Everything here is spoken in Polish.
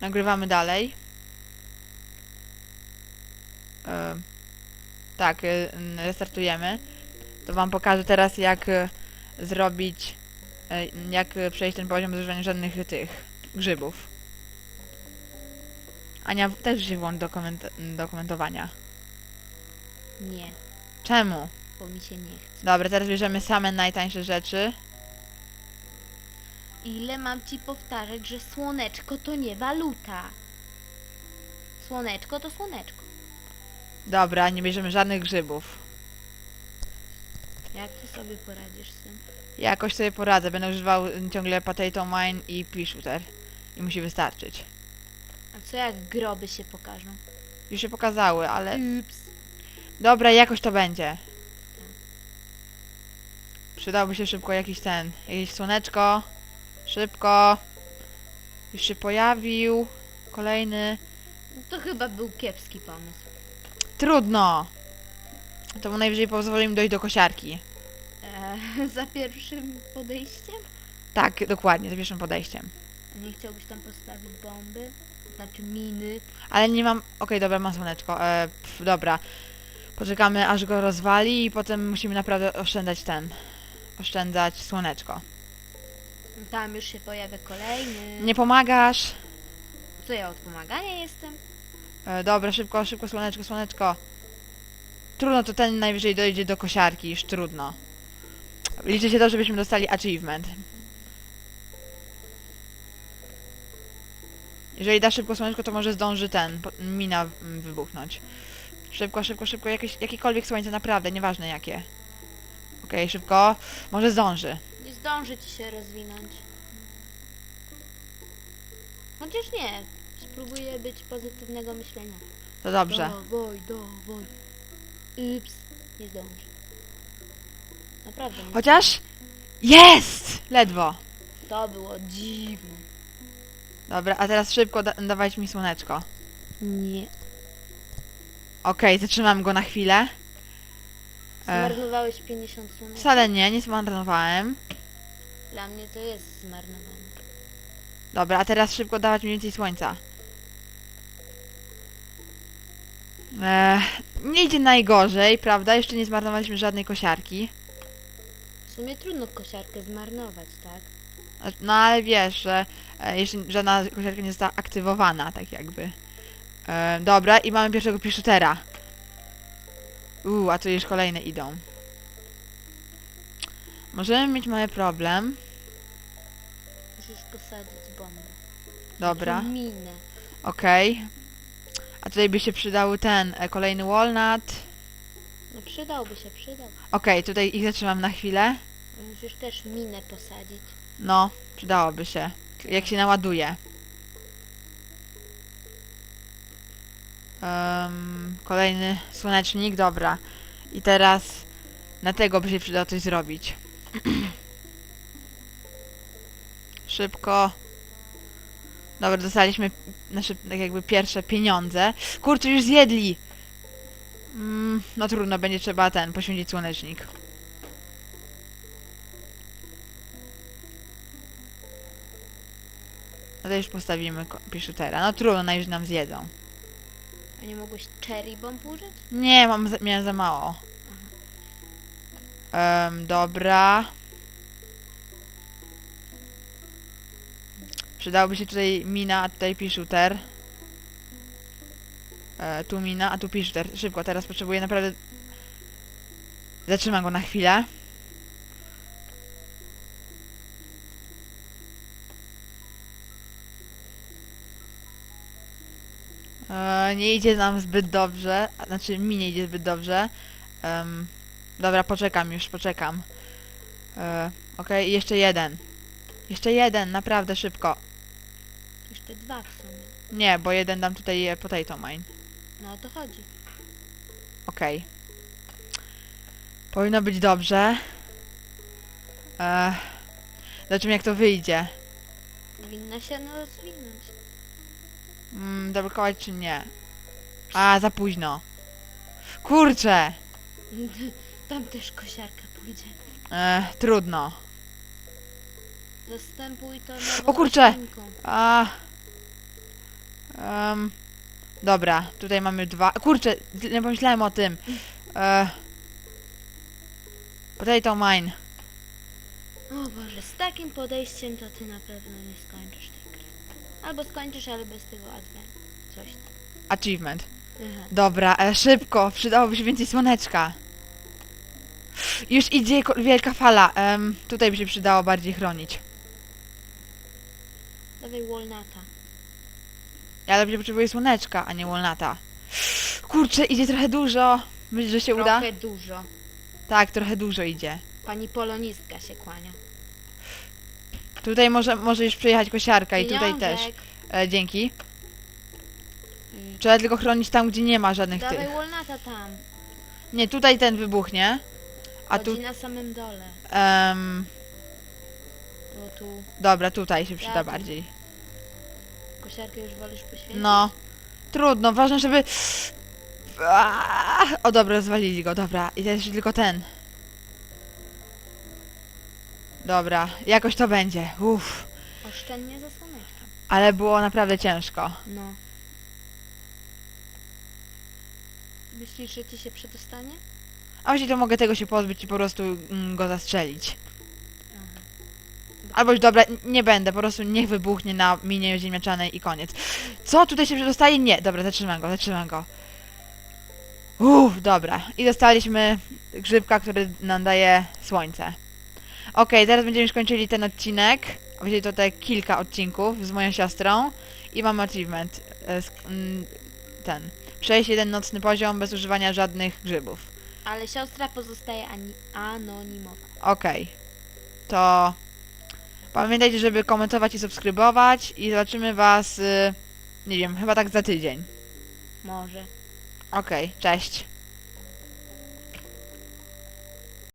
Nagrywamy dalej. E, tak, e, restartujemy. To wam pokażę teraz jak e, zrobić, e, jak przejść ten poziom bez używania żadnych tych grzybów. Ania, też się włącz do, koment- do komentowania. Nie, Czemu? bo mi się nie chce. Dobra, teraz bierzemy same najtańsze rzeczy. Ile mam ci powtarzać, że słoneczko to nie waluta? Słoneczko to słoneczko. Dobra, nie bierzemy żadnych grzybów. Jak ty sobie poradzisz z tym? Jakoś sobie poradzę. Będę używał ciągle potato mine i pea shooter. I musi wystarczyć. A co jak groby się pokażą? Już się pokazały, ale... Ups. Dobra, jakoś to będzie. Przydałby się szybko jakiś ten... Jakieś słoneczko. Szybko. Już się pojawił. Kolejny. To chyba był kiepski pomysł. Trudno. To mu najwyżej pozwoli im dojść do kosiarki. Eee, za pierwszym podejściem? Tak, dokładnie, za pierwszym podejściem. Nie chciałbyś tam postawić bomby? Znaczy miny? Ale nie mam... Okej, dobra, mam słoneczko. E, pf, dobra. Poczekamy, aż go rozwali i potem musimy naprawdę oszczędzać ten... Oszczędzać słoneczko. Tam już się pojawia kolejny. Nie pomagasz? Co ja od pomagania jestem? E, dobra, szybko, szybko, słoneczko, słoneczko. Trudno, to ten najwyżej dojdzie do kosiarki, już trudno. Liczy się to, żebyśmy dostali achievement. Jeżeli da szybko słoneczko, to może zdąży ten, mina wybuchnąć. Szybko, szybko, szybko, jakieś, jakiekolwiek słońce, naprawdę, nieważne jakie. Okej, szybko, może zdąży. Zdąży ci się rozwinąć. Chociaż nie. Spróbuję być pozytywnego myślenia. To dobrze. Dawaj, dawaj. Ups. Nie zdąży. Naprawdę nie Chociaż... Jest! Ledwo. To było dziwne. Dobra, a teraz szybko da dawajcie mi słoneczko. Nie. Okej, zatrzymam go na chwilę. E, Zmarnowałeś 50 słoneczek. wcale nie, nie zmarnowałem. Dla mnie to jest zmarnowane. Dobra, a teraz szybko dawać mi więcej słońca. E, nie idzie najgorzej, prawda? Jeszcze nie zmarnowaliśmy żadnej kosiarki. W sumie trudno kosiarkę zmarnować, tak? E, No ale wiesz, że e, jeszcze żadna kosiarka nie została aktywowana, tak jakby. E, dobra, i mamy pierwszego piszutera. Uuu, a tu już kolejne idą. Możemy mieć mały problem. Posadzić bombę. Dobra. Czy Minę. Okej. A tutaj by się przydał ten e, kolejny walnut. No przydałby się, przydał. Okej, tutaj ich zatrzymam na chwilę. Musisz też minę posadzić. No, przydałoby się. Jak się naładuje. Em, kolejny słonecznik, dobra. I teraz na tego by się przydało coś zrobić. Szybko. Dobra, dostaliśmy nasze tak jakby pierwsze pieniądze. Kurczę, już zjedli! Mm, no trudno, będzie trzeba ten, poświęcić słonecznik. No to już postawimy piszutera. No trudno, najwyżej nam zjedzą. A nie mogłeś cherry bomb użyć? Nie, mam za, miałem za mało. Em, dobra. Przydałby się tutaj mina, a tutaj piszuter. E, tu mina, a tu piszuter. Szybko, teraz potrzebuję naprawdę... Zatrzymam go na chwilę. E, nie idzie nam zbyt dobrze, znaczy mi nie idzie zbyt dobrze. Em, dobra, poczekam już, poczekam. E, Okej, i jeszcze jeden. Jeszcze jeden, naprawdę szybko. Jeszcze dwa w sumie. Nie, bo jeden dam tutaj e, potato mine. No o to chodzi. Okej. Powinno być dobrze. E, zobaczymy jak to wyjdzie. Powinna się no rozwinąć. Mm, zablokować czy nie? A, za późno. Kurczę! Tam też kosiarka pójdzie. E, trudno. Zastępuj to O kurczę! nową A. Em, dobra, tutaj mamy dwa. Kurczę, nie pomyślałem o tym. E, potato mine. O Boże, z takim podejściem to ty na pewno nie skończysz tej gry. Albo skończysz, ale bez tego advent. Coś tam. Achievement. Aha. Dobra, e, szybko, przydałoby się więcej słoneczka. Już idzie ko- wielka fala. Em, tutaj by się przydało bardziej chronić. Dawaj walnata. Ja dobrze potrzebuję słoneczka, a nie walnata. Kurczę, idzie trochę dużo. Myślisz, że się uda? Trochę dużo. Tak, trochę dużo idzie. Pani polonistka się kłania. Tutaj może, może już przyjechać kosiarka i tutaj też. Pieniążek. E, dzięki. I Trzeba tylko chronić tam, gdzie nie ma żadnych Dawaj tych. walnata tam. Nie, tutaj ten wybuchnie. A Chodzi tu... na samym dole. em, Bo tu dobra, tutaj się przyda Ja tu. bardziej. Kosiarkę już wolisz poświęcić. No. Trudno, ważne, żeby... Aaaa! O dobra, rozwalili go, dobra. I jeszcze tylko ten. Dobra, jakoś to będzie. Uff. Oszczędnie za słoneczkiem. Ale było naprawdę ciężko. No. Myślisz, że ci się przedostanie? A właściwie to mogę tego się pozbyć i po prostu mm, go zastrzelić. Aha. Albo już dobra, nie będę, po prostu niech wybuchnie na minie ziemniaczanej i koniec. Co? Tutaj się przedostaje? Nie, dobra, zatrzymam go, zatrzymam go. Uff, dobra. I dostaliśmy grzybka, który nam daje słońce. Okej, teraz będziemy już kończyli ten odcinek. Właściwie to te kilka odcinków z moją siostrą. I mamy achievement. e, Ten. Przejść jeden nocny poziom bez używania żadnych grzybów. Ale siostra pozostaje ani- anonimowa. Okej. To pamiętajcie, żeby komentować i subskrybować i zobaczymy was, y, nie wiem, chyba tak za tydzień. Może. Okej, cześć.